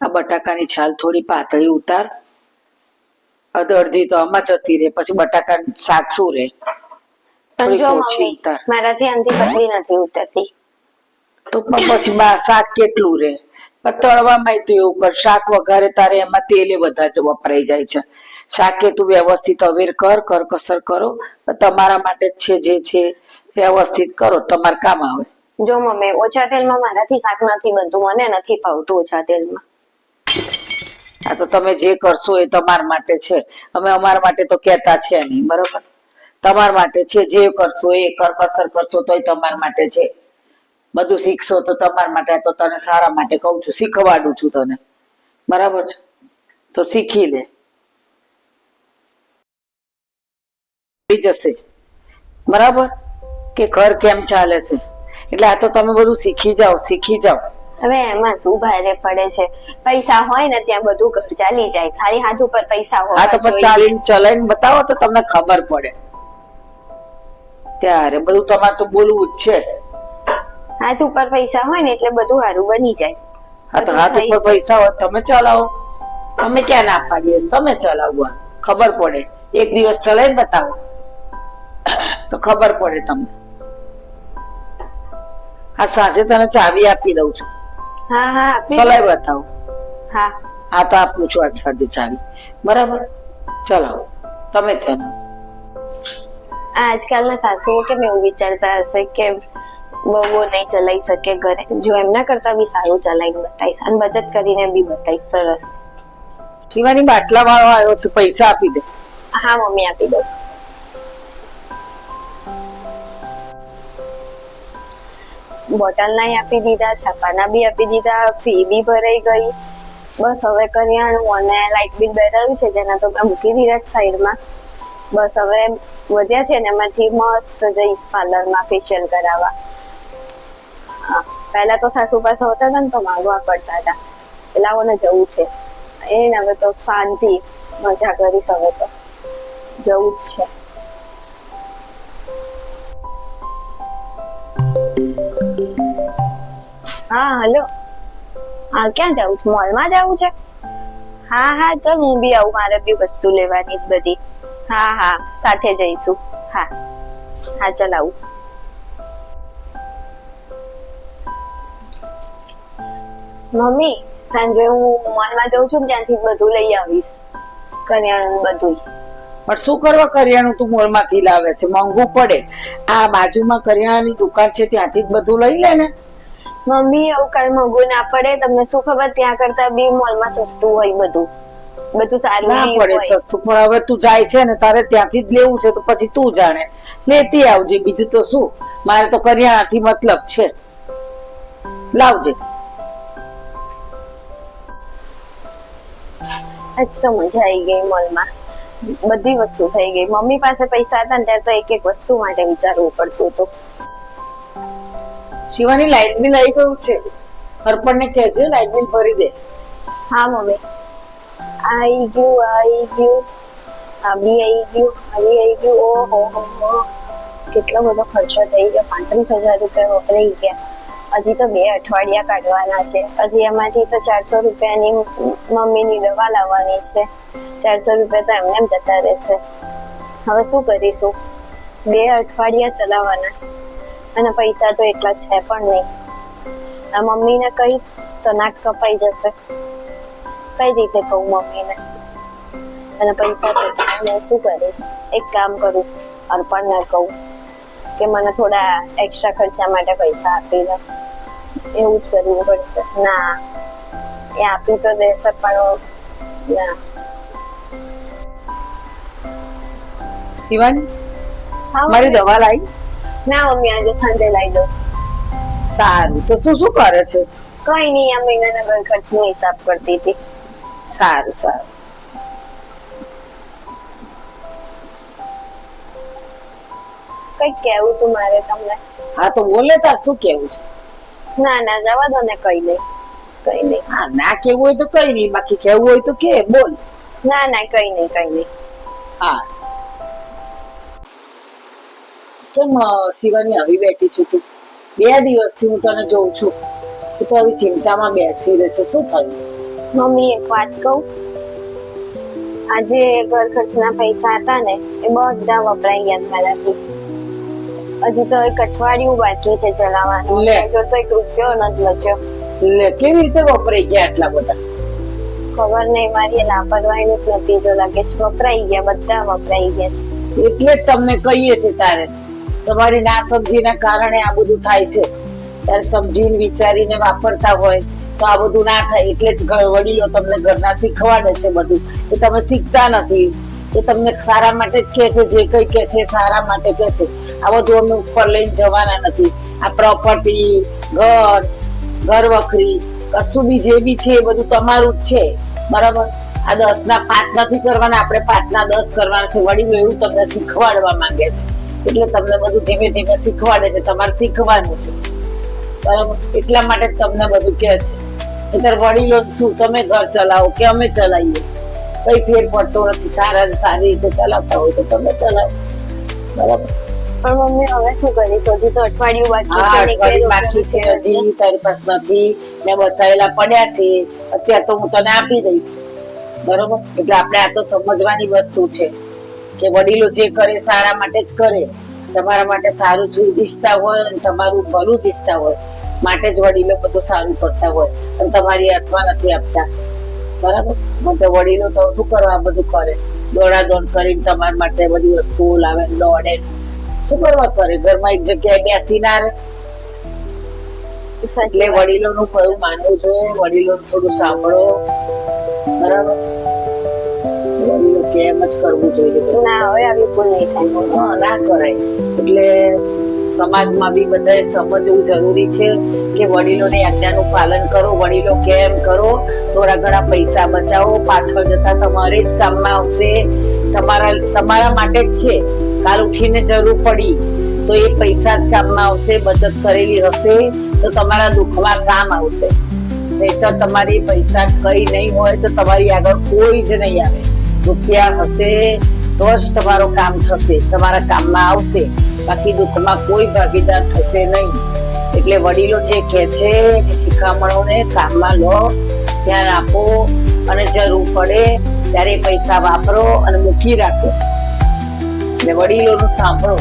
આ બટાકાની છાલ થોડી પાતળી ઉતાર. અડધી તો આમાં જતી રહે પછી બટાકા શાક શું રહે. મારાથી આનથી પતલી નથી ઉતરતી. તો પછી બા શાક કેટલું રહે? તળવામાં તો એવું કર શાક વઘારે તારે એમાં તેલે વધારે જ વપરાઈ જાય છે. શાકે તું વ્યવસ્થિત અવેર કર કર કસર કરો. તમારા માટે જ છે જે છે વ્યવસ્થિત કરો તમારે કામ આવે. જો મમ્મી ઓછા તેલમાં મારાથી શાક નથી બનતું મને નથી ફાવતું ઓછા તેલમાં. આ તો તમે જે કરશો એ તમારા માટે છે. અમે અમારા માટે તો કહેતા છે નહીં, બરોબર? તમારા માટે છે, જે કરશો એ કર, કસર કરશો તોય તમારા માટે છે. બધું શીખશો તો તમારા માટે તો તને સારા માટે કહું છું, શીખવાડું છું તને. બરાબર છે? તો શીખી લે. જશે. બરાબર? કે ઘર કેમ ચાલે છે? એટલે આ તો તમે બધું શીખી જાઓ શીખી જાઓ. હવે એમાં શું ભારે પડે છે. પૈસા હોય ને ત્યાં બધું ઘર ચાલી જાય. ખાલી હાથ ઉપર પૈસા હા તો પછી ચાલીને ચલાવીને બતાવો તો તમને ખબર પડે. ત્યારે બધું તમારે તો બોલવું જ છે. હાથ ઉપર પૈસા હોય ને એટલે બધું સારું બની જાય. હા તો હાથ ઉપર પૈસા હોય તમે ચલાવો. અમે ક્યાં ના પાડીએ તમે ચલાવો. ખબર પડે. એક દિવસ ચલાઈને બતાવો. તો ખબર પડે તમને. હા સાંજે તને ચાવી આપી દઉં છું. હા હા ચલાવી બતાવો હા. હા. તો આપું છું આજ સાંજે ચાવી. બરાબર? ચલાવો. તમે ચલાવો આ આજકાલના સાસુઓ કેમ એવું વિચારતા હશે કે બહુઓ નહીં ચલાવી શકે ઘરે? જો એમના કરતા બી સારું ચલાવીને બતાવીશ. અને બચત કરીને બી બતાવીશ. સરસ. શિવાની બાટલા વાળો આવ્યો છે. પૈસા આપી દે. હા મમ્મી આપી દો બોટલ ના આપી દીધા, છાપાના બી આપી દીધા, ફી બી ભરાઈ ગઈ. બસ હવે કરિયાણું અને લાઇટ બિલ ભરાયું છે, જેના તો મેં મૂકી દીધા સાઈડમાં બસ હવે વધ્યા છે ને, એમાંથી મસ્ત જઈશ પાર્લરમાં ફેશિયલ કરાવવા. હા, પહેલા તો સાસુ પાસે હોતા હતા ને, તો માંગવા પડતા હતા. પેલાઓને જવું છે. એને હવે તો શાંતિ, મજા કરીશ હવે તો. જવું જ છે. હા, હલો. હા, ક્યાં જવું છે? મોલમાં જવું છે? હા હા ચલ હું બી આવું. મારે બી વસ્તુ લેવાની જ બધી. હા હા, સાથે જઈશું. હા. હા, ચાલ આવું. મમ્મી, સાંજે હું મોલમાં જઉં છું ત્યાંથી બધું લઈ આવીશ. કરિયાણું બધું પણ શું કરવા કરિયાણું તું મોલમાંથી લાવે છે? મોંઘું પડે. આ બાજુમાં કરિયાણાની દુકાન છે, ત્યાંથી જ બધું લઈ લે ને. મમ્મી એવું કઈ મોંઘું ના પડે તમને શું ખબર? ત્યાં કરતા બી મોલમાં સસ્તું હોય બધું. બધું સારું ના પડે સસ્તું પણ હવે તું જાય છે ને તારે ત્યાંથી જ લેવું છે તો પછી તું જાણે. લેતી આવજે બીજું તો શું? મારે તો કરિયાણાથી મતલબ છે. લાવજે. આજ તો મજા આવી ગઈ મોલમાં. બધી વસ્તુ થઈ ગઈ. મમ્મી પાસે પૈસા હતા ને ત્યારે તો એક એક વસ્તુ માટે વિચારવું પડતું હતું. શિવાની લાઈટ બિલ આવી ગયું છે. અર્પણને કહેજે લાઇટ બિલ ભરી દે. હા, મમ્મી. આવી ગયું આવી ગયું. આ બી આવી ગયું, આ બી આવી ગયું. ઓહો, હો હો. કેટલો બધો ખર્ચો થઈ ગયો. પાંત્રીસ હજાર રૂપિયા વપરાઈ ગયા. હજી તો બે અઠવાડિયા કાઢવાના છે. હજી એમાંથી તો ચારસો રૂપિયાની મમ્મીની દવા લાવવાની છે. ચારસો રૂપિયા તો એમને જતા રહેશે. હવે શું કરીશું? બે અઠવાડિયા ચલાવવાના છે. અને પૈસા તો એટલા છે પણ નહીં. આ મમ્મીને કહીશ તો નાક કપાઈ જશે. કઈ રીતે કહું મમ્મીને? અને પૈસા તો છે ને શું કરીશ? એક કામ કરું અર્પણને કહું કે મને થોડા એક્સ્ટ્રા ખર્ચા માટે પૈસા આપી દો. એવું જ કરવું પડશે. ના એ આપી તો દેશે પણ ના. શિવાની મારી દવા લાવી. ના મમ્મી આજે સાંજે લઈ દો સારું. તો તું શું કરે છે? કઈ નહીં આ મહિનાના ઘર ખર્ચનો હિસાબ કરતી હતી. સારું સારું. કઈ કેવું તું મારે તમને. હા તો બોલે તાર શું કેવું છે? ના ના જવા દો ને કઈ નહીં કઈ નહીં. હા ના કેવું હોય તો કઈ નહીં બાકી કેવું હોય તો કે બોલ. ના ના કઈ નહીં કઈ નહીં. હા. કેમ શિવાની આવી બેઠી છું તું? બે દિવસથી હું તને જોઉં છું તું તો આવી ચિંતામાં બેસી રહે છે. શું થયું? મમ્મી એક વાત કહું? આજે ઘર ખર્ચના પૈસા હતા ને એ બધા વપરાઈ ગયા મારાથી હજી તો એક અઠવાડિયું બાકી છે ચલાવવાનું. જો તો એક રૂપિયો નથી બચ્યો. લે કેવી રીતે વપરાઈ ગયા આટલા બધા? ખબર નહીં મારી લાપરવાહીનો જ નતીજો લાગે છે. વપરાઈ ગયા બધા વપરાઈ ગયા છે. એટલે જ તમને કહીએ છે તારે. તમારી ના સમજીના કારણે આ બધું થાય છે. ત્યારે સમજીને વિચારીને વાપરતા હોય તો આ બધું ના થાય. એટલે જ વડીલો તમને ઘરના શીખવાડે છે બધું. એ તમે શીખતા નથી. એ તમને સારા માટે જ કહે છે, જે કઈ કહે છે સારા માટે કહે છે. આ બધું અમે ઉપર લઈને જવાના નથી. આ પ્રોપર્ટી ઘર ઘર વખરી, કશું બી જે બી છે એ બધું તમારું જ છે. બરાબર? આ દસ ના પાંચ નથી કરવાના, આપણે પાંચ ના દસ કરવાના છે. વડીલો એવું તમને શીખવાડવા માંગે છે. એટલે તમને બધું ધીમે ધીમે શીખવાડે છે તમારે શીખવાનું છે. બરાબર? એટલા માટે તમને બધું કહે છે. નહીંતર વડીલો શું તમે ઘર ચલાવો કે અમે ચલાવીએ? કઈ ફેર પડતો નથી સારા સારી રીતે ચલાવતા હોય તો તમે ચલાવો. બરાબર? પણ મમ્મી હવે શું કરીશ? હજી તો અઠવાડિયું બાકી છે બાકી છે હજી તારી પાસે નથી. મેં બચાયેલા પડ્યા છે. અત્યારે તો હું તને આપી દઈશ. બરોબર? એટલે આપણે આ તો સમજવાની વસ્તુ છે. કે વડીલો જે કરે સારા માટે જ કરે. તમારા માટે સારું ઈચ્છતા હોય અને તમારું ભલું જ ઈચ્છતા હોય. માટે જ વડીલો બધું સારું કરતા હોય અને તમારી હાથમાં નથી આપતા. બરાબર? તો વડીલો તો શું કરવા બધું કરે? દોડા દોડ કરીને તમારા માટે બધી વસ્તુઓ લાવે દોડે શું કરવા કરે? ઘરમાં એક જગ્યાએ બેસી ના રહે? એટલે વડીલોનું કયું માનવું જોઈએ વડીલોનું થોડું સાંભળો. બરાબર? વડીલો કેમ જ કરવું જોઈએ. ના હવે આવી ભૂલ નહીં થાય. હા ના કરાય. એટલે સમાજમાં બી બધાએ સમજવું જરૂરી છે કે વડીલોની આજ્ઞાનું પાલન કરો વડીલો કેમ કરો. થોડા ઘણા પૈસા બચાવો પાછળ જતા તમારે જ કામમાં આવશે. તમારા તમારા માટે જ છે. કાલ ઉઠીને જરૂર પડી તો એ પૈસા જ કામમાં આવશે બચત કરેલી હશે તો તમારા દુઃખમાં કામ આવશે. નહીતર તમારી પૈસા કઈ નહીં હોય તો તમારી આગળ કોઈ જ નહીં આવે. રૂપિયા હશે તો જ તમારું કામ થશે, તમારા કામમાં આવશે. બાકી દુઃખમાં કોઈ ભાગીદાર થશે નહીં. એટલે વડીલો જે કહે છે એ શિખામણોને કામમાં લો, ધ્યાન આપો અને જરૂર પડે ત્યારે પૈસા વાપરો અને મૂકી રાખો. એટલે વડીલોનું સાંભળો.